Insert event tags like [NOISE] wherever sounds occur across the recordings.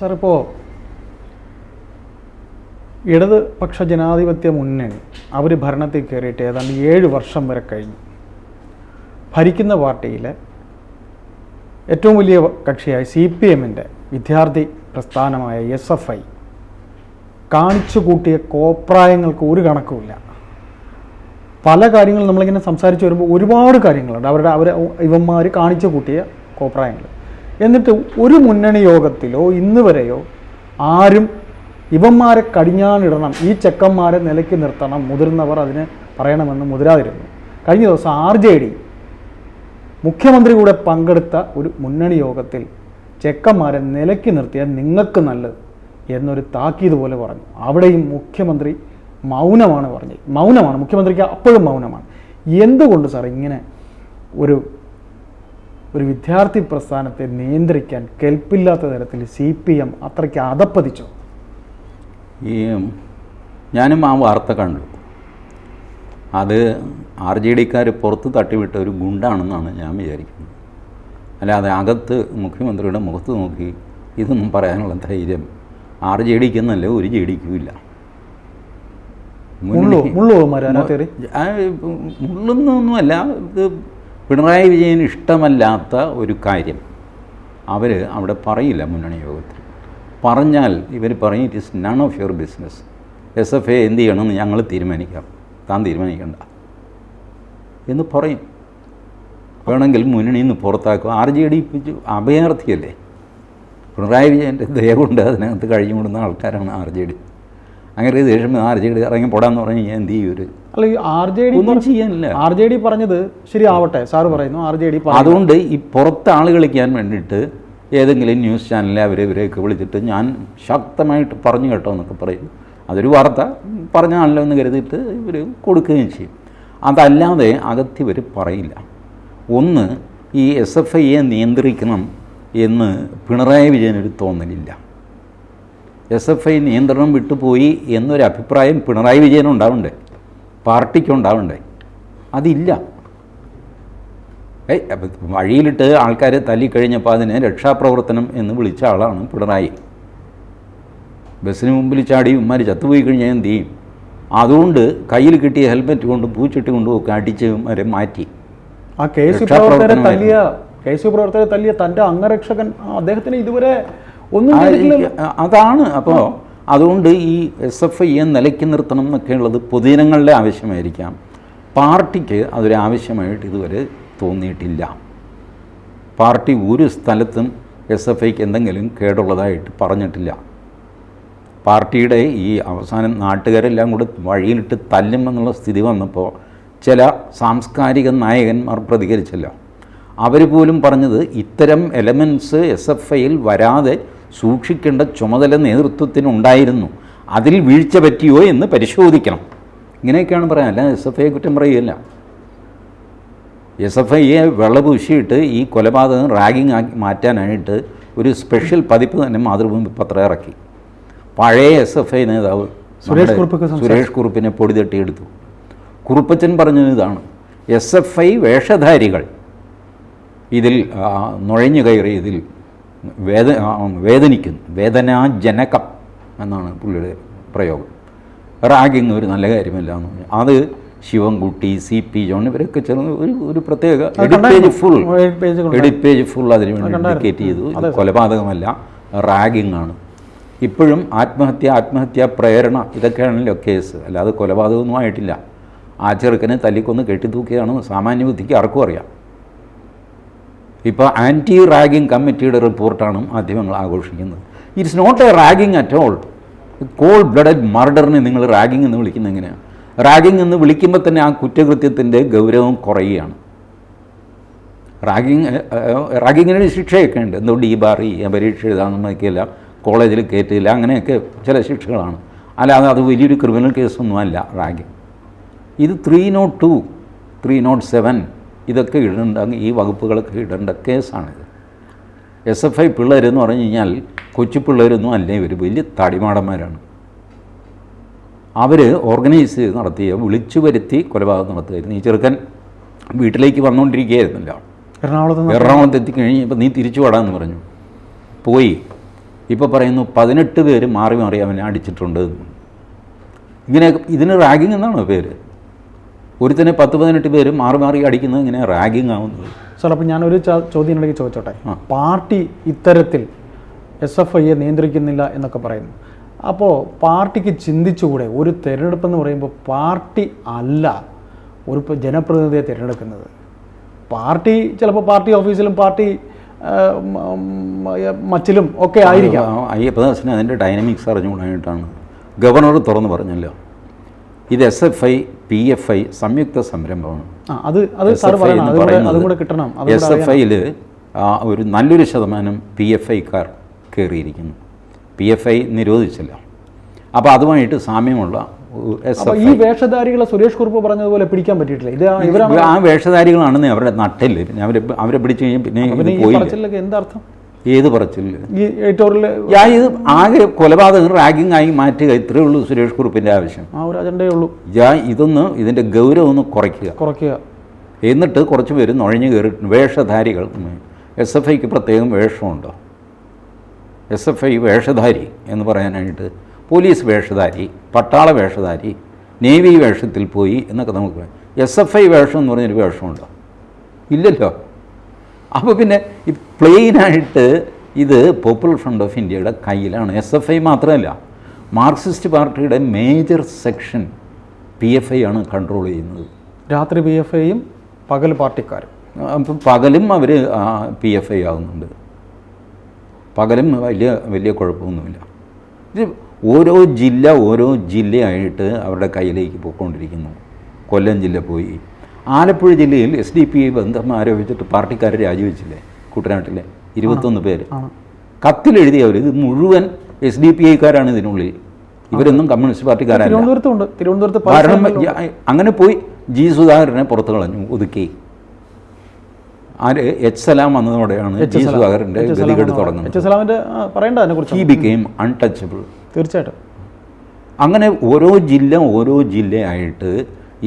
Sir ഇപ്പോൾ ഇടതുപക്ഷ ജനാധിപത്യ മുന്നണി അവർ ഭരണത്തിൽ കയറിയിട്ട് ഏതാണ്ട് ഏഴ് വർഷം വരെ കഴിഞ്ഞു. ഭരിക്കുന്ന പാർട്ടിയിലെ ഏറ്റവും വലിയ കക്ഷിയായ സി പി എമ്മിന്റെ വിദ്യാർത്ഥി പ്രസ്ഥാനമായ എസ് എഫ് ഐ കാണിച്ചു കൂട്ടിയ കോപ്രായങ്ങൾക്ക് ഒരു കണക്കുമില്ല. പല കാര്യങ്ങളും നമ്മളിങ്ങനെ സംസാരിച്ച് വരുമ്പോൾ ഒരുപാട് കാര്യങ്ങളുണ്ട്. അവരുടെ അവർ ഇവന്മാർ കാണിച്ചു കൂട്ടിയ കോപ്രായങ്ങൾ. എന്നിട്ട് ഒരു മുന്നണി യോഗത്തിലോ ഇന്ന് വരെയോ ആരും ഇവന്മാരെ കടിഞ്ഞാണിടണം ഈ ചെക്കന്മാരെ നിലയ്ക്ക് നിർത്തണം മുതിർന്നവർ അതിന് പറയണമെന്ന് മുതിരാതിരുന്നു. കഴിഞ്ഞ ദിവസം ആർ ജെ ഡി മുഖ്യമന്ത്രി കൂടെ പങ്കെടുത്ത ഒരു മുന്നണി യോഗത്തിൽ ചെക്കന്മാരെ നിലയ്ക്ക് നിർത്തിയാൽ നിങ്ങൾക്ക് നല്ലത് എന്നൊരു താക്കീത് പോലെ പറഞ്ഞു. അവിടെയും മുഖ്യമന്ത്രി മൗനമാണ് പറഞ്ഞത്. മൗനമാണ്. മുഖ്യമന്ത്രിക്ക് അപ്പോഴും മൗനമാണ്. എന്തുകൊണ്ട് സാർ ഇങ്ങനെ ഒരു ഒരു വിദ്യാർത്ഥി പ്രസ്ഥാനത്തെ നിയന്ത്രിക്കാൻ കെൽപ്പില്ലാത്ത തരത്തിൽ സി പി എം അത്രയ്ക്ക് അതപ്പതിച്ചു ഈ ഞാനും ആ വാർത്ത കണ്ടു. അത് ആർ ജെ ഡിക്കാർ പുറത്ത് തട്ടിവിട്ട ഒരു ഗുണ്ടാണെന്നാണ് ഞാൻ വിചാരിക്കുന്നത്. അല്ലാതെ അകത്ത് മുഖ്യമന്ത്രിയുടെ മുഖത്ത് നോക്കി ഇതൊന്നും പറയാനുള്ള ധൈര്യം ആർ ജെ ഡിക്കെന്നല്ല ഒരു ജെ ഡിക്കും ഇല്ല. മുള്ളുന്നൊന്നുമല്ല. പിണറായി വിജയൻ ഇഷ്ടമല്ലാത്ത ഒരു കാര്യം. അവർ അവിടെ പറയില്ല മുന്നണി യോഗത്തിൽ. പറഞ്ഞാൽ ഇവർ പറയും it is none of your business S F A എന്ത് ചെയ്യണമെന്ന് ഞങ്ങൾ തീരുമാനിക്കാം. താൻ തീരുമാനിക്കണ്ട. എന്ന് പറയും. വേണമെങ്കിൽ മുന്നണിയിൽ നിന്ന് പുറത്താക്കും. ആർ ജെ ഡി അഭയാർത്ഥിയല്ലേ? പിണറായി വിജയന്റെ ദയവുണ്ട് അതിനകത്ത് കഴിഞ്ഞുകൊടുന്ന ആൾക്കാരാണ് ആർ ജെ ഡി. അങ്ങനെ ദേഷ്യം ആർ ജെ ഡി ഇറങ്ങി പോടാന്ന് പറഞ്ഞ് ഞാൻ എന്ത് ചെയ്യും ഒരു അല്ല ഈ ആർ ജെ ഡി ഒന്നും ചെയ്യാനില്ല. ആർ ജെ ഡി പറഞ്ഞത് ശരിയാവട്ടെ സാറ് പറയുന്നു. ആർ ജെ ഡി അതുകൊണ്ട് ഈ പുറത്ത് ആൾ കളിക്കാൻ വേണ്ടിയിട്ട് ഏതെങ്കിലും ന്യൂസ് ചാനലിലെ അവരെ ഇവരെയൊക്കെ വിളിച്ചിട്ട് ഞാൻ ശക്തമായിട്ട് പറഞ്ഞു കേട്ടോ എന്നൊക്കെ പറയും. അതൊരു വാർത്ത പറഞ്ഞാണല്ലോ എന്ന് കരുതിയിട്ട് ഇവർ കൊടുക്കുകയും ചെയ്യും. അതല്ലാതെ അകത്ത് ഇവർ പറയില്ല. ഒന്ന് ഈ എസ് എഫ് ഐയെ നിയന്ത്രിക്കണം എന്ന് പിണറായി വിജയനൊരു തോന്നലില്ല. എസ് എഫ് ഐ നിയന്ത്രണം വിട്ടുപോയി എന്നൊരു അഭിപ്രായം പിണറായി വിജയൻ പാർട്ടിക്ക് ഉണ്ടാവണ്ടേ? അതില്ല. ഏയ് വഴിയിലിട്ട് ആൾക്കാരെ തല്ലിക്കഴിഞ്ഞപ്പോൾ അതിനെ രക്ഷാപ്രവർത്തനം എന്ന് വിളിച്ച ആളാണ് പിണറായി. ബസ്സിന് മുമ്പിൽ ചാടി ഉമ്മാർ ചത്തുപോയി കഴിഞ്ഞാൽ എന്ത് ചെയ്യും? അതുകൊണ്ട് കയ്യിൽ കിട്ടിയ ഹെൽമെറ്റ് കൊണ്ട് പൂച്ചിട്ട് കൊണ്ടുപോയി അടിച്ച് ഉമ്മാരെ മാറ്റി. ആ കെ എസ് പ്രവർത്തകരെ തല്ലിയ കെ എസ് പ്രവർത്തകരെ തല്ലിയ തന്റെ അംഗരക്ഷകൻ അദ്ദേഹത്തിന് ഇതുവരെ ഒന്നും അതാണ്. അപ്പോൾ അതുകൊണ്ട് ഈ എസ് എഫ് ഐയെ നിലയ്ക്ക് നിർത്തണം എന്നൊക്കെയുള്ളത് പൊതുജനങ്ങളുടെ ആവശ്യമായിരിക്കാം. പാർട്ടിക്ക് അതൊരു ആവശ്യമായിട്ട് ഇതുവരെ തോന്നിയിട്ടില്ല. പാർട്ടി ഒരു സ്ഥലത്തും എസ് എഫ് ഐക്ക് എന്തെങ്കിലും കേടുള്ളതായിട്ട് പറഞ്ഞിട്ടില്ല. പാർട്ടിയുടെ ഈ അവസാനം നാട്ടുകാരെല്ലാം കൂടെ വഴിയിലിട്ട് തല്ലും എന്നുള്ള സ്ഥിതി വന്നപ്പോൾ ചില സാംസ്കാരിക നായകന്മാർ പ്രതികരിച്ചല്ലോ. അവർ പോലും പറഞ്ഞത് ഇത്തരം എലമെന്റ്സ് എസ് എഫ് ഐയിൽ വരാതെ സൂക്ഷിക്കേണ്ട ചുമതല നേതൃത്വത്തിനുണ്ടായിരുന്നു. അതിൽ വീഴ്ച പറ്റിയോ എന്ന് പരിശോധിക്കണം. ഇങ്ങനെയൊക്കെയാണ് പറയാൻ. അല്ല എസ് എഫ് ഐയെ കുറ്റം പറയുകയല്ല. എസ് എഫ് ഐയെ വെള്ളപൂശിയിട്ട് ഈ കൊലപാതകം റാഗിങ് ആക്കി മാറ്റാനായിട്ട് ഒരു സ്പെഷ്യൽ പതിപ്പ് തന്നെ മാതൃഭൂമി പത്രം ഇറക്കി. പഴയ എസ് എഫ് ഐ നേതാവ് സുരേഷ് കുറുപ്പ് സുരേഷ് കുറുപ്പിനെ പൊടി തട്ടിയെടുത്തു കുറുപ്പച്ചൻ പറഞ്ഞത് ഇതാണ്. എസ് എഫ് ഐ വേഷധാരികൾ. ഇതിൽ നുഴഞ്ഞു കയറി ഇതിൽ വേദ വേദനിക്കുന്നു. വേദനാജനകം എന്നാണ് പുള്ളിയുടെ പ്രയോഗം. റാഗിങ് ഒരു നല്ല കാര്യമല്ല എന്ന് പറഞ്ഞു. അത് ശിവൻകുട്ടി സി പി ജോൺ ഇവരൊക്കെ ചേർന്ന് ഒരു ഒരു പ്രത്യേക edit full edit page full അതിന് വേണ്ടി. ഡെഡിക്കേറ്റ് ചെയ്തു. കൊലപാതകമല്ല റാഗിങ് ആണ്. ഇപ്പോഴും ആത്മഹത്യ ആത്മഹത്യ പ്രേരണ ഇതൊക്കെയാണല്ലോ കേസ്. അല്ലാതെ കൊലപാതകമൊന്നും ആയിട്ടില്ല. ആ ചെറുക്കനെ തല്ലിക്കൊന്ന് കെട്ടിത്തൂക്കിയതാണെന്ന് സാമാന്യ ബുദ്ധിക്ക് ആർക്കും അറിയാം. ഇപ്പോൾ ആന്റി റാഗിങ് കമ്മിറ്റിയുടെ റിപ്പോർട്ടാണ് മാധ്യമങ്ങൾ ആഘോഷിക്കുന്നത്. It's not a ragging at all cold blooded മർഡറിനെ നിങ്ങൾ റാഗിങ് എന്ന് വിളിക്കുന്നത് എങ്ങനെയാണ് റാഗിങ് എന്ന് വിളിക്കുമ്പോൾ തന്നെ ആ കുറ്റകൃത്യത്തിന്റെ ഗൗരവം കുറയുകയാണ്. റാഗിങ് റാഗിങ്ങിന് ശിക്ഷയൊക്കെ ഉണ്ട്. എന്തോ ഡി ഈ പരീക്ഷ എഴുതാമെന്നൊക്കെയല്ല കോളേജിൽ കയറ്റില്ല അങ്ങനെയൊക്കെ ചില ശിക്ഷകളാണ്. അല്ലാതെ അത് വലിയൊരു ക്രിമിനൽ കേസൊന്നുമല്ല റാഗിങ് ഇത് three note two three note seven ഇതൊക്കെ ഇടേണ്ട ഈ വകുപ്പുകളൊക്കെ ഇടേണ്ട കേസാണിത്. എസ് എഫ് ഐ പിള്ളേരെന്ന് പറഞ്ഞു കഴിഞ്ഞാൽ കൊച്ചു പിള്ളേരൊന്നും അല്ല ഇവർ വലിയ തടിമാടന്മാരാണ്. അവർ ഓർഗനൈസ് ചെയ്ത് നടത്തിയ വിളിച്ചു വരുത്തി കൊലപാതകം നടത്തുകയായിരുന്നു. ഈ ചെറുക്കൻ വീട്ടിലേക്ക് വന്നുകൊണ്ടിരിക്കുകയായിരുന്നല്ലോ എറണാകുളത്ത് എറണാകുളത്ത് എത്തിക്കഴിഞ്ഞപ്പോൾ നീ തിരിച്ചു വാടാന്ന് പറഞ്ഞു. പോയി. ഇപ്പോൾ പറയുന്നു പതിനെട്ട് പേര് മാറി മാറി അവനെ അടിച്ചിട്ടുണ്ട്. ഇങ്ങനെ ഇതിന് റാഗിങ് എന്നാണോ പേര്? ഒരുത്തനെ പത്ത് പതിനെട്ട് പേരും മാറി മാറി അടിക്കുന്നത് ഇങ്ങനെ റാഗിങ് ആവുന്നത്. സാർ അപ്പം ഞാനൊരു ചോദ്യം ഇടയ്ക്ക് ചോദിച്ചോട്ടെ? പാർട്ടി ഇത്തരത്തിൽ എസ് എഫ് ഐയെ നിയന്ത്രിക്കുന്നില്ല എന്നൊക്കെ പറയുന്നു. അപ്പോൾ പാർട്ടിക്ക് ചിന്തിച്ചുകൂടെ? ഒരു തിരഞ്ഞെടുപ്പ് എന്ന് പറയുമ്പോൾ പാർട്ടി അല്ല ഒരു ജനപ്രതിനിധിയെ തിരഞ്ഞെടുക്കുന്നത്. പാർട്ടി ചിലപ്പോൾ പാർട്ടി ഓഫീസിലും പാർട്ടി മച്ചിലും ഒക്കെ ആയിരിക്കാം. അയ്യപ്പദാസിന് അതിന്റെ ഡൈനാമിക്സ് അറിഞ്ഞുകൊണ്ടായിട്ടാണ് ഗവർണർ തുറന്നു പറഞ്ഞല്ലോ. ഇത് S F I P F I സംയുക്ത സംരംഭമാണ്. അത് അത് എസ് എഫ് ഐയിൽ ഒരു നല്ലൊരു ശതമാനം പി എഫ് ഐക്കാർ കയറിയിരിക്കുന്നു പി എഫ് ഐ നിരോധിച്ചില്ല. അപ്പോൾ അതുമായിട്ട് സാമ്യമുള്ള ഈ വേഷധാരികളെ സുരേഷ് കുറുപ്പ് പറഞ്ഞതുപോലെ പിടിക്കാൻ പറ്റിയിട്ടില്ല. ഇത് ആ വേഷധാരികളാണെന്ന് അവരുടെ നട്ടിൽ പിന്നെ അവരെ അവരെ പിടിച്ചു കഴിഞ്ഞാൽ പിന്നെ പോയില്ല? എന്താർത്ഥം ഏത് പറച്ചില്ല? ഈ എഡിറ്റോറിയൽ ഞാൻ ഇത് ആകെ കൊലപാതകം റാഗിങ് ആയി മാറ്റുക ഇത്രയേ ഉള്ളൂ സുരേഷ് കുറുപ്പിന്റെ ആവശ്യം. ആ ഒരു അജണ്ടയേ ഉള്ളൂ. ഞാൻ ഇതൊന്ന് ഇതിന്റെ ഗൗരവം ഒന്ന് കുറയ്ക്കുക. കുറയ്ക്കുക. എന്നിട്ട് കുറച്ച് പേര് നുഴഞ്ഞു കയറി വേഷധാരികൾ എസ് എഫ് ഐക്ക് പ്രത്യേകം വേഷമുണ്ടോ? എസ് എഫ് ഐ വേഷധാരി എന്ന് പറയാനായിട്ട് പോലീസ് വേഷധാരി പട്ടാള വേഷധാരി നേവി വേഷത്തിൽ പോയി എന്നൊക്കെ നമുക്ക് എസ് എഫ് ഐ വേഷം എന്ന് പറഞ്ഞൊരു വേഷമുണ്ടോ? ഇല്ലല്ലോ. അപ്പോൾ പിന്നെ പ്ലെയിനായിട്ട് ഇത് പോപ്പുലർ ഫ്രണ്ട് ഓഫ് ഇന്ത്യയുടെ കയ്യിലാണ്. എസ് എഫ് ഐ മാത്രമല്ല മാർക്സിസ്റ്റ് പാർട്ടിയുടെ major section P F I ആണ് കൺട്രോൾ ചെയ്യുന്നത്. രാത്രി പി എഫ് ഐയും പകൽ പാർട്ടിക്കാരും. അപ്പം പകലും അവർ പി എഫ് ഐ ആകുന്നുണ്ട് പകലും വലിയ വലിയ കുഴപ്പമൊന്നുമില്ല. ഇത് ഓരോ ജില്ല ഓരോ ജില്ലയായിട്ട് അവരുടെ കയ്യിലേക്ക് പോയിക്കൊണ്ടിരിക്കുന്നു. കൊല്ലം ജില്ല പോയി. ആലപ്പുഴ ജില്ലയിൽ എസ് ഡി പി ബന്ധം ആരോപിച്ചിട്ട് പാർട്ടിക്കാർ രാജിവെച്ചില്ലേ? കുട്ടനാട്ടിലെ ഇരുപത്തൊന്ന് പേര്. കത്തിലെഴുതിയവർ ഇത് മുഴുവൻ എസ് ഡി പി ഐക്കാരാണ് ഇതിനുള്ളിൽ ഇവരൊന്നും കമ്മ്യൂണിസ്റ്റ് പാർട്ടിക്കാരാണ് തിരുവനന്തപുരത്തുണ്ട് തിരുവനന്തപുരത്ത് അങ്ങനെ പോയി ജി സുധാകരനെ പുറത്തു കളഞ്ഞു ഒതുക്കി. ആര്? എച്ച് സലാം വന്നതോടെയാണ് ജി. സുധാകരന്റെ ഗതികേട് തുടങ്ങുന്നത്. ഹി ബിക്കെയിം അൺടച്ചബിൾ തീർച്ചയായിട്ടും. അങ്ങനെ ഓരോ ജില്ല ഓരോ ജില്ലയായിട്ട്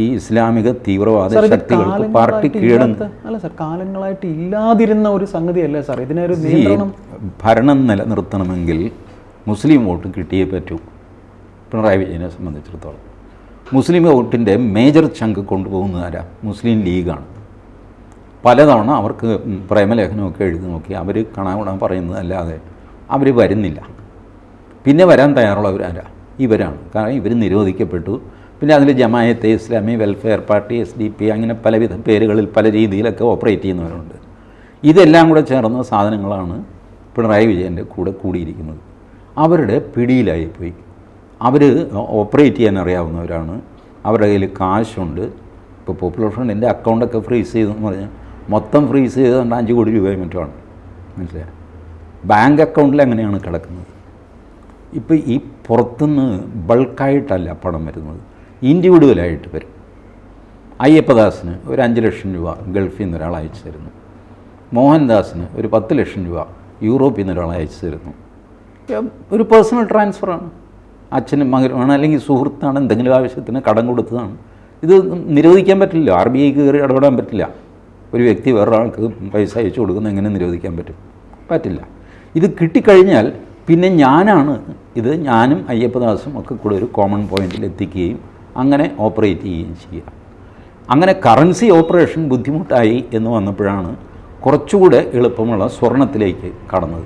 ഈ ഇസ്ലാമിക തീവ്രവാദ ശക്തികൾ ശക്തികൾക്ക് പാർട്ടി കാലങ്ങളായിട്ട് അല്ല സാർ കാലങ്ങളായിട്ട് ഇല്ലാതിരുന്ന ഒരു സംഗതിയല്ലേ സാർ? ഇതിനൊരു ഭരണം നിലനിർത്തണമെങ്കിൽ മുസ്ലിം വോട്ട് കിട്ടിയേ പറ്റൂ. പിണറായി വിജയനെ സംബന്ധിച്ചിടത്തോളം. മുസ്ലിം വോട്ടിന്റെ മേജർ ചങ്ക് കൊണ്ടുപോകുന്നത് ആരാ? മുസ്ലിം ലീഗാണ്. പലതവണ അവർക്ക് പ്രേമലേഖനമൊക്കെ എഴുതി നോക്കി അവർ കാണാൻ പറയുന്നതല്ലാതെ അവർ വരുന്നില്ല. പിന്നെ വരാൻ തയ്യാറുള്ളവരാരാ? ഇവരാണ്. കാരണം ഇവർ നിരോധിക്കപ്പെട്ടു. പിന്നെ അതിൽ Jamaate Islami welfare party S D P അങ്ങനെ പലവിധ പേരുകളിൽ പല രീതിയിലൊക്കെ ഓപ്പറേറ്റ് ചെയ്യുന്നവരുണ്ട്. ഇതെല്ലാം കൂടെ ചേർന്ന സാധനങ്ങളാണ് പിണറായി വിജയന്റെ കൂടെ കൂടിയിരിക്കുന്നത്. അവരുടെ പിടിയിലായിപ്പോയി അവർ ഓപ്പറേറ്റ് ചെയ്യാൻ അറിയാവുന്നവരാണ്. അവരുടെ കയ്യിൽ കാശുണ്ട്. ഇപ്പോൾ പോപ്പുലർ ഫ്രണ്ടിന്റെ അക്കൗണ്ടൊക്കെ ഫ്രീസ് ചെയ്തെന്ന് പറഞ്ഞാൽ മൊത്തം ഫ്രീസ് ചെയ്തുകൊണ്ട് അഞ്ച് കോടി രൂപയും മറ്റുമാണ് മനസ്സിലായോ? ബാങ്ക് അക്കൗണ്ടിൽ അങ്ങനെയാണ് കിടക്കുന്നത്. ഇപ്പോൾ ഈ പുറത്തുനിന്ന് ബൾക്കായിട്ടല്ല പണം വരുന്നത്. ഇൻഡിവിജ്വലായിട്ട് വരും. അയ്യപ്പദാസിന് ഒരു അഞ്ച് ലക്ഷം രൂപ ഗൾഫിൽ നിന്ന് ഒരാൾ അയച്ചു തരുന്നു. മോഹൻദാസിന് ഒരു പത്ത് ലക്ഷം രൂപ യൂറോപ്പിൽ നിന്ന് ഒരാൾ അയച്ചു തരുന്നു. ഒരു പേഴ്സണൽ ട്രാൻസ്ഫറാണ് അച്ഛനും മകനുമാണ് അല്ലെങ്കിൽ സുഹൃത്താണ് എന്തെങ്കിലും ആവശ്യത്തിന് കടം കൊടുത്തതാണ്. ഇത് നിരോധിക്കാൻ പറ്റില്ല. ആർ ബി ഐക്ക് കയറി ഇടപെടാൻ പറ്റില്ല. ഒരു വ്യക്തി വേറൊരാൾക്ക് പൈസ അയച്ചു കൊടുക്കുന്ന എങ്ങനെ നിരോധിക്കാൻ പറ്റും? പറ്റില്ല. ഇത് കിട്ടിക്കഴിഞ്ഞാൽ പിന്നെ ഞാനാണ് ഇത് ഞാനും അയ്യപ്പദാസും ഒക്കെ കൂടെ ഒരു കോമൺ പോയിന്റിൽ എത്തിക്കുകയും അങ്ങനെ ഓപ്പറേറ്റ് ചെയ്യുകയും ചെയ്യുക. അങ്ങനെ കറൻസി ഓപ്പറേഷൻ ബുദ്ധിമുട്ടായി എന്ന് വന്നപ്പോഴാണ് കുറച്ചുകൂടെ എളുപ്പമുള്ള സ്വർണത്തിലേക്ക് കടന്നത്.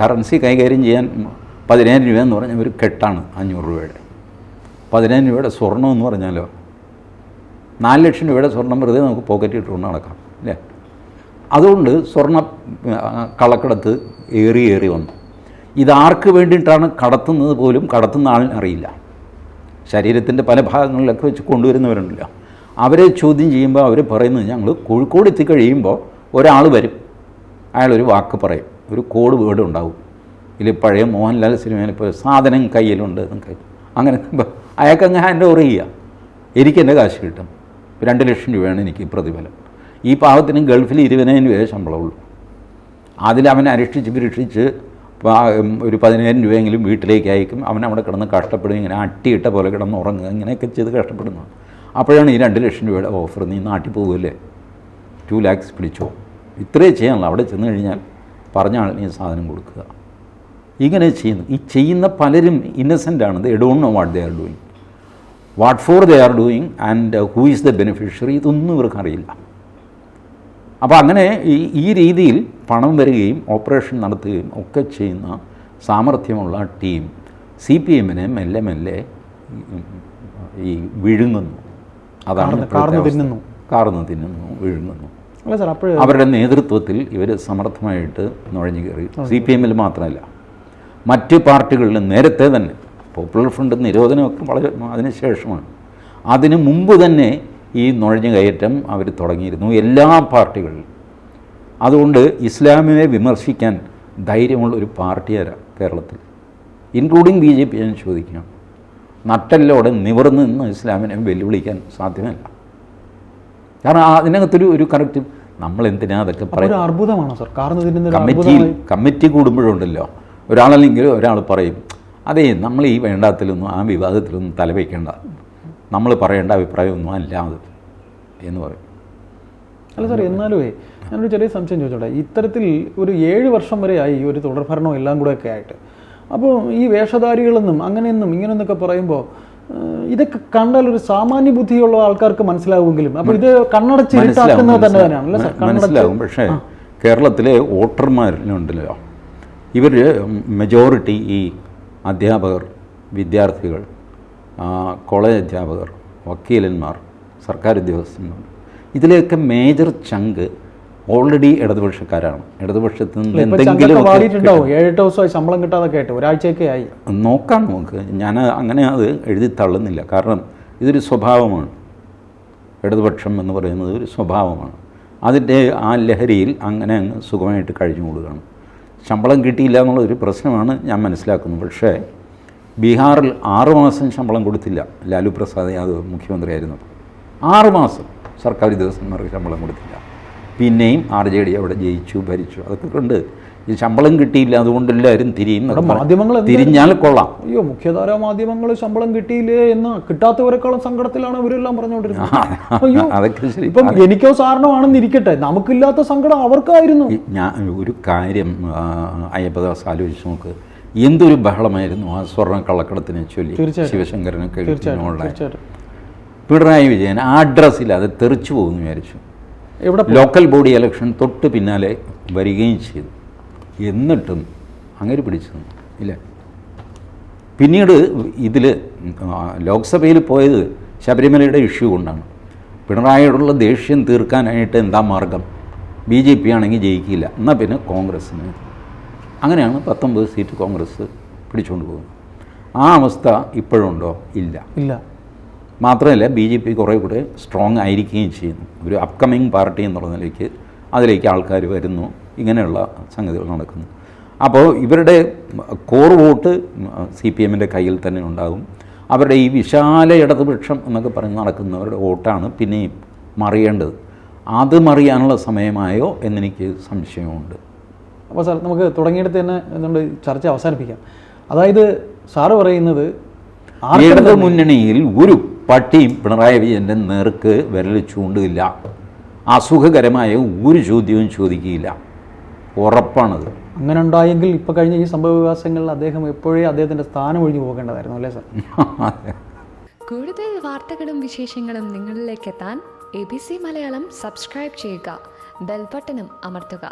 കറൻസി കൈകാര്യം ചെയ്യാൻ പതിനായിരം രൂപ എന്ന് പറഞ്ഞാൽ ഒരു കെട്ടാണ് അഞ്ഞൂറ് രൂപയുടെ. പതിനായിരം രൂപയുടെ സ്വർണം എന്ന് പറഞ്ഞാലോ നാല് ലക്ഷം രൂപയുടെ സ്വർണം വെറുതെ നമുക്ക് പോക്കറ്റ് ഇട്ടുകൊണ്ട് നടക്കാം അല്ലേ? അതുകൊണ്ട് സ്വർണ കളക്കടത്ത് ഏറി ഏറി വന്നു. ഇതാർക്ക് വേണ്ടിയിട്ടാണ് കടത്തുന്നത് പോലും കടത്തുന്ന ആളിന് അറിയില്ല. ശരീരത്തിന്റെ പല ഭാഗങ്ങളിലൊക്കെ വെച്ച് കൊണ്ടുവരുന്നവരുണ്ടല്ലോ. അവരെ ചോദ്യം ചെയ്യുമ്പോൾ അവർ പറയുന്നത് ഞങ്ങൾ കോഴിക്കോട് എത്തിക്കഴിയുമ്പോൾ ഒരാൾ വരും. അയാളൊരു വാക്ക് പറയും. ഒരു കോഡ് വേർഡ് ഉണ്ടാവും. ഇതിൽ പഴയ മോഹൻലാൽ സിനിമയിൽ ഇപ്പോൾ സാധനം കയ്യിലുണ്ട് എന്നൊക്കെ അങ്ങനെ അയാൾക്ക് അങ്ങ് ഹാൻഡ് ഓവർ ചെയ്യുക. എനിക്കെന്റെ കാശ് കിട്ടും. രണ്ട് ലക്ഷം രൂപയാണ് എനിക്ക് പ്രതിഫലം. ഈ പാവത്തിന് ഗൾഫിൽ ഇരുപതിനായിരം രൂപയെ ശമ്പളമുള്ളൂ. അതിൽ അവൻ അരിഷ്ടിച്ച് പിരിഷ്ടിച്ച് ഒരു പതിനായിരം രൂപയെങ്കിലും വീട്ടിലേക്ക് അയക്കും അവൻ അവിടെ കിടന്ന് കഷ്ടപ്പെടും ഇങ്ങനെ അട്ടിയിട്ട പോലെ കിടന്ന് ഉറങ്ങുക ഇങ്ങനെയൊക്കെ ചെയ്ത് കഷ്ടപ്പെടുന്നു. അപ്പോഴാണ് ഈ രണ്ട് ലക്ഷം രൂപയുടെ ഓഫർ നീ നാട്ടിൽ പോകുമല്ലേ ടു ലാക്സ് പിടിച്ചോ. ഇത്രേ ചെയ്യാനുള്ളൂ. അവിടെ ചെന്ന് കഴിഞ്ഞാൽ പറഞ്ഞാൽ നീ സാധനം കൊടുക്കുക. ഇങ്ങനെ ചെയ്യുന്നു. ഈ ചെയ്യുന്ന പലരും ഇന്നസെന്റ് ആണ്. They know what they are doing what for they are doing and who is the beneficiary ഇതൊന്നും ഇവർക്ക് അറിയില്ല അപ്പോൾ അങ്ങനെ ഈ ഈ രീതിയിൽ പണം വരികയും ഓപ്പറേഷൻ നടത്തുകയും ഒക്കെ ചെയ്യുന്ന സാമർഥ്യമുള്ള ടീം സി പി എമ്മിനെ മെല്ലെ മെല്ലെ ഈ വിഴുങ്ങുന്നു. അതാണ് തിന്നുന്നു. കാർന്ന് തിന്നുന്നു വിഴുങ്ങുന്നു. അല്ല സാർ അപ്പോൾ അവരുടെ നേതൃത്വത്തിൽ ഇവർ സമർത്ഥമായിട്ട് നുഴഞ്ഞു കയറി. സി പി എമ്മിൽ മാത്രമല്ല മറ്റ് പാർട്ടികളിലും നേരത്തെ തന്നെ പോപ്പുലർ ഫ്രണ്ട് നിരോധനമൊക്കെ വളരെ അതിനുശേഷമാണ് അതിനു മുമ്പ് തന്നെ ഈ നുഴഞ്ഞു കയറ്റം അവർ തുടങ്ങിയിരുന്നു എല്ലാ പാർട്ടികളിലും. അതുകൊണ്ട് ഇസ്ലാമിനെ വിമർശിക്കാൻ ധൈര്യമുള്ള ഒരു പാർട്ടിയാരാ കേരളത്തിൽ. ഇൻക്ലൂഡിങ് ബി ജെ പി ഞാൻ ചോദിക്കുകയാണ് നട്ടല്ലോടെ നിവർന്ന് നിന്ന് ഇസ്ലാമിനെ വെല്ലുവിളിക്കാൻ സാധ്യമല്ല. കാരണം അതിനകത്തൊരു ഒരു കറക്റ്റ് നമ്മൾ എന്തിനാ അതൊക്കെ ഒരു പറയും അർബുദമാണോ സാർ. കാരണം കമ്മിറ്റി കമ്മിറ്റിയിൽ കമ്മിറ്റി കൂടുമ്പോഴുണ്ടല്ലോ. ഒരാളല്ലെങ്കിൽ ഒരാൾ പറയും അതേ നമ്മൾ ഈ വേണ്ടാത്തിലൊന്നും ആ വിവാദത്തിലൊന്നും തലവയ്ക്കേണ്ട നമ്മൾ പറയേണ്ട അഭിപ്രായമൊന്നും അല്ല അത് എന്ന് പറയും. അല്ല സാർ എന്നാലുമേ ഞാനൊരു ചെറിയ സംശയം ചോദിച്ചോട്ടെ? ഇത്തരത്തിൽ ഒരു ഏഴ് വർഷം വരെ ആയി ഒരു തുടർഭരണം എല്ലാം കൂടെ ഒക്കെ ആയിട്ട്. അപ്പോൾ ഈ വേഷധാരികളെന്നും അങ്ങനെയെന്നും ഇങ്ങനെയെന്നൊക്കെ പറയുമ്പോൾ ഇതൊക്കെ കണ്ടാൽ ഒരു സാമാന്യ ബുദ്ധിയുള്ള ആൾക്കാർക്ക് മനസ്സിലാവുമെങ്കിലും അപ്പോൾ ഇത് കണ്ണടച്ച് ഇരുട്ടാക്കുന്നത് തന്നെ തന്നെയാണ് സാർ മനസ്സിലാവും. പക്ഷേ കേരളത്തിലെ വോട്ടർമാരിലുണ്ടല്ലോ ഇവർ മെജോറിറ്റി ഈ അധ്യാപകർ വിദ്യാർത്ഥികൾ കോളേജ് അധ്യാപകർ വക്കീലന്മാർ സർക്കാർ ഉദ്യോഗസ്ഥന്മാർ. ഇതിലെയൊക്കെ മേജർ ചങ്ക് ഓൾറെഡി ഇടതുപക്ഷക്കാരാണ്. ഇടതുപക്ഷത്തിൽ നിന്ന് എന്തെങ്കിലും ഏഴെട്ട് ദിവസമായി ശമ്പളം കിട്ടാതൊക്കെ ആയിട്ട് ഒരാഴ്ചയൊക്കെ ആയി. നോക്കാം നമുക്ക്. ഞാൻ അങ്ങനെ അത് എഴുതി തള്ളുന്നില്ല. കാരണം ഇതൊരു സ്വഭാവമാണ്. ഇടതുപക്ഷം എന്ന് പറയുന്നത് ഒരു സ്വഭാവമാണ്. അതിന്റെ ആ ലഹരിയിൽ അങ്ങനെ അങ്ങ് സുഖമായിട്ട് കഴിഞ്ഞു കൂടുകയാണ് ശമ്പളം കിട്ടിയില്ല എന്നുള്ളൊരു പ്രശ്നമാണ് ഞാൻ മനസ്സിലാക്കുന്നത് പക്ഷേ ബീഹാറിൽ ആറുമാസം ശമ്പളം കൊടുത്തില്ല. ലാലു പ്രസാദ് യാദവ് മുഖ്യമന്ത്രിയായിരുന്നു. ആറുമാസം സർക്കാർ ഉദ്യോഗസ്ഥന്മാർക്ക് ശമ്പളം കൊടുത്തില്ല. പിന്നെയും ആർ ജെ ഡി അവിടെ ജയിച്ചു ഭരിച്ചു. അതൊക്കെ കണ്ട് ഈ ശമ്പളം കിട്ടിയില്ല. അതുകൊണ്ട് എല്ലാവരും തിരിയും മാധ്യമങ്ങൾ തിരിഞ്ഞാൽ കൊള്ളാം. അയ്യോ മുഖ്യധാരാ മാധ്യമങ്ങൾ ശമ്പളം കിട്ടിയില്ലേ എന്ന് കിട്ടാത്തവരെക്കാളും സങ്കടത്തിലാണ് അവരെല്ലാം പറഞ്ഞുകൊണ്ടിരുന്നത്. അയ്യോ അതൊക്കെ ശരി. ഇപ്പം എനിക്കോ സാറിനോ ഇരിക്കട്ടെ. നമുക്കില്ലാത്ത സങ്കടം അവർക്കായിരുന്നു. ഞാൻ ഒരു കാര്യം അയ്യപ്പദാസ് ആലോചിച്ച് നോക്ക്. എന്തൊരു ബഹളമായിരുന്നു ആ സ്വർണ കള്ളക്കടത്തിനെ ചൊല്ലി. ശിവശങ്കരനൊക്കെ തീർച്ചയായിട്ടും പിണറായി വിജയൻ ആ അഡ്രസ്സിൽ അത് തെറിച്ചു പോകുന്നു വിചാരിച്ചു. ഇവിടെ ലോക്കൽ ബോഡി ഇലക്ഷൻ തൊട്ട് പിന്നാലെ വരികയും ചെയ്തു. എന്നിട്ടും അങ്ങനെ പിടിച്ചു. ഇല്ല. പിന്നീട് ഇതിൽ ലോക്സഭയിൽ പോയത് ശബരിമലയുടെ ഇഷ്യൂ കൊണ്ടാണ്. പിണറായിയോടുള്ള ദേഷ്യം തീർക്കാനായിട്ട് എന്താ മാർഗം? ബി ജെ പി ആണെങ്കിൽ ജയിക്കില്ല എന്നാൽ പിന്നെ കോൺഗ്രസ്സിന് അങ്ങനെയാണ് പത്തൊമ്പത് സീറ്റ് കോൺഗ്രസ് പിടിച്ചുകൊണ്ട് പോകുന്നത്. ആ അവസ്ഥ ഇപ്പോഴുണ്ടോ? ഇല്ല. ഇല്ല. മാത്രമല്ല ബി ജെ പി കുറേ കൂടെ സ്ട്രോങ് ആയിരിക്കുകയും ചെയ്യുന്നു. ഒരു അപ്കമിങ് പാർട്ടി എന്നുള്ള നിലയ്ക്ക് അതിലേക്ക് ആൾക്കാർ വരുന്നു. ഇങ്ങനെയുള്ള സംഗതികൾ നടക്കുന്നു. അപ്പോൾ ഇവരുടെ കോർ വോട്ട് സി പി എമ്മിന്റെ കയ്യിൽ തന്നെ ഉണ്ടാകും. അവരുടെ ഈ വിശാല ഇടതുപക്ഷം എന്നൊക്കെ പറഞ്ഞ് നടക്കുന്നവരുടെ വോട്ടാണ് പിന്നെയും മറിയേണ്ടത്. അത് മറിയാനുള്ള സമയമായോ എന്നെനിക്ക് സംശയമുണ്ട്. അപ്പോൾ സാർ നമുക്ക് തുടങ്ങിയെടുത്ത് തന്നെ നമ്മൾ ചർച്ച അവസാനിപ്പിക്കാം. അതായത് സാറ് പറയുന്നത് ഇടത് മുന്നണിയിൽ ഒരു പട്ടിയും പിണറായി വിജയന്റെ നേർക്ക് വിരൽ ചൂണ്ടില്ല അസുഖകരമായ ഒരു ചോദ്യവും ചോദിക്കുകയില്ല. ഉറപ്പാണത്. അങ്ങനെ ഉണ്ടായെങ്കിൽ ഇപ്പോൾ കഴിഞ്ഞ ഈ സംഭവ വികാസങ്ങളിൽ അദ്ദേഹം എപ്പോഴേ അദ്ദേഹത്തിന്റെ സ്ഥാനം ഒഴിഞ്ഞു പോകേണ്ടതായിരുന്നു അല്ലേ സാർ? [LAUGHS] കൂടുതൽ വാർത്തകളും വിശേഷങ്ങളും നിങ്ങളിലേക്ക് എത്താൻ A B C Malayalam subscribe ചെയ്യുക. ബെൽബട്ടനും അമർത്തുക.